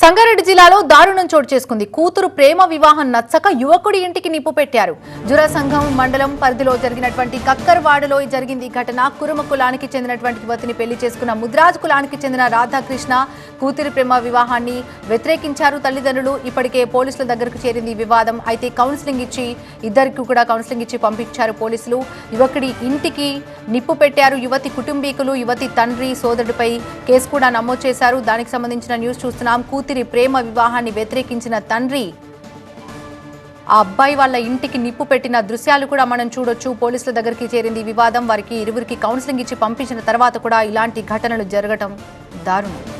సంగారెడ్డి జిల్లాలో దారుణం చోటు చేసుకుంది. కూతురు ప్రేమ వివాహం నచ్చక యువకుడి ఇంటికి నిప్పు పెట్టారు. జురసంఘం మండలం పరిధిలో జరిగినటువంటి కక్కర్వాడలో జరిగింది ఈ ఘటన. కురుమ కులానికి చెందినటువంటి యువతిని పెళ్ళి చేసుకున్న ముద్రాజ్ కులానికి చెందిన రాధాకృష్ణ కూతురి ప్రేమ వివాహాన్ని వ్యతిరేకించారు తల్లిదండ్రులు. ఇప్పటికే పోలీసుల దగ్గరకు చేరింది వివాదం. అయితే కౌన్సిలింగ్ ఇచ్చి ఇద్దరికి కూడా కౌన్సిలింగ్ ఇచ్చి పంపించారు పోలీసులు. యువకుడి ఇంటికి నిప్పు పెట్టారు. యువతి కుటుంబీకులు యువతి తండ్రి సోదరుడిపై కేసు కూడా నమోదు చేశారు. దానికి సంబంధించిన న్యూస్ చూస్తున్నాం. కూతురి ప్రేమ వివాహాన్ని వ్యతిరేకించిన తండ్రి ఆ అబ్బాయి వాళ్ళ ఇంటికి నిప్పు పెట్టిన దృశ్యాలు కూడా మనం చూడొచ్చు. పోలీసుల దగ్గరికి చేరింది వివాదం. వారికి ఇరువురికి కౌన్సిలింగ్ ఇచ్చి పంపించిన తర్వాత కూడా ఇలాంటి ఘటనలు జరగటం దారుణం.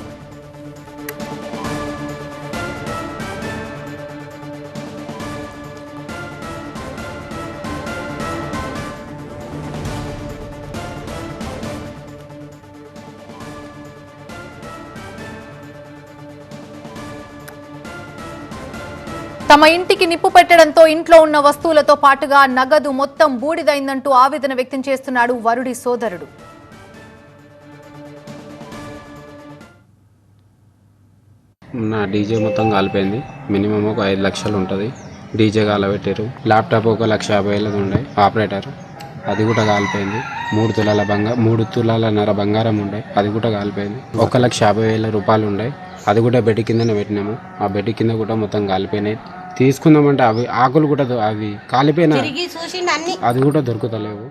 తమ ఇంటికి నిప్పు పెట్టడంతో ఇంట్లో ఉన్న వస్తువులతో పాటుగా నగదు మొత్తం బూడిదైందంటూ ఆవేదన వ్యక్తం చేస్తున్నాడు వరుడి సోదరుడు. నా డీజే మొత్తం కాలిపోయింది. మినిమం ఒక ఐదు లక్షలు ఉంటుంది. డీజే కాలబెట్టారు ల్యాప్టాప్ ఒక లక్ష యాభై వేలది ఉండే ఆపరేటర్. అది కూడా కాలిపోయింది. మూడు తులాల బంగారం మూడు తులాల నర బంగారం ఉండే. అది కూడా కాలిపోయింది. ఒక లక్ష యాభై వేల రూపాయలు ఉండే. అది కూడా బెడ్ కిందనే పెట్టినాము. ఆ బెడ్ కింద కూడా మొత్తం కాలిపోయినాయి. తీసుకుందామంటే అవి ఆకులు కూడా దొ- అవి కాలిపోయిన అది కూడా దొరుకుతలేవు.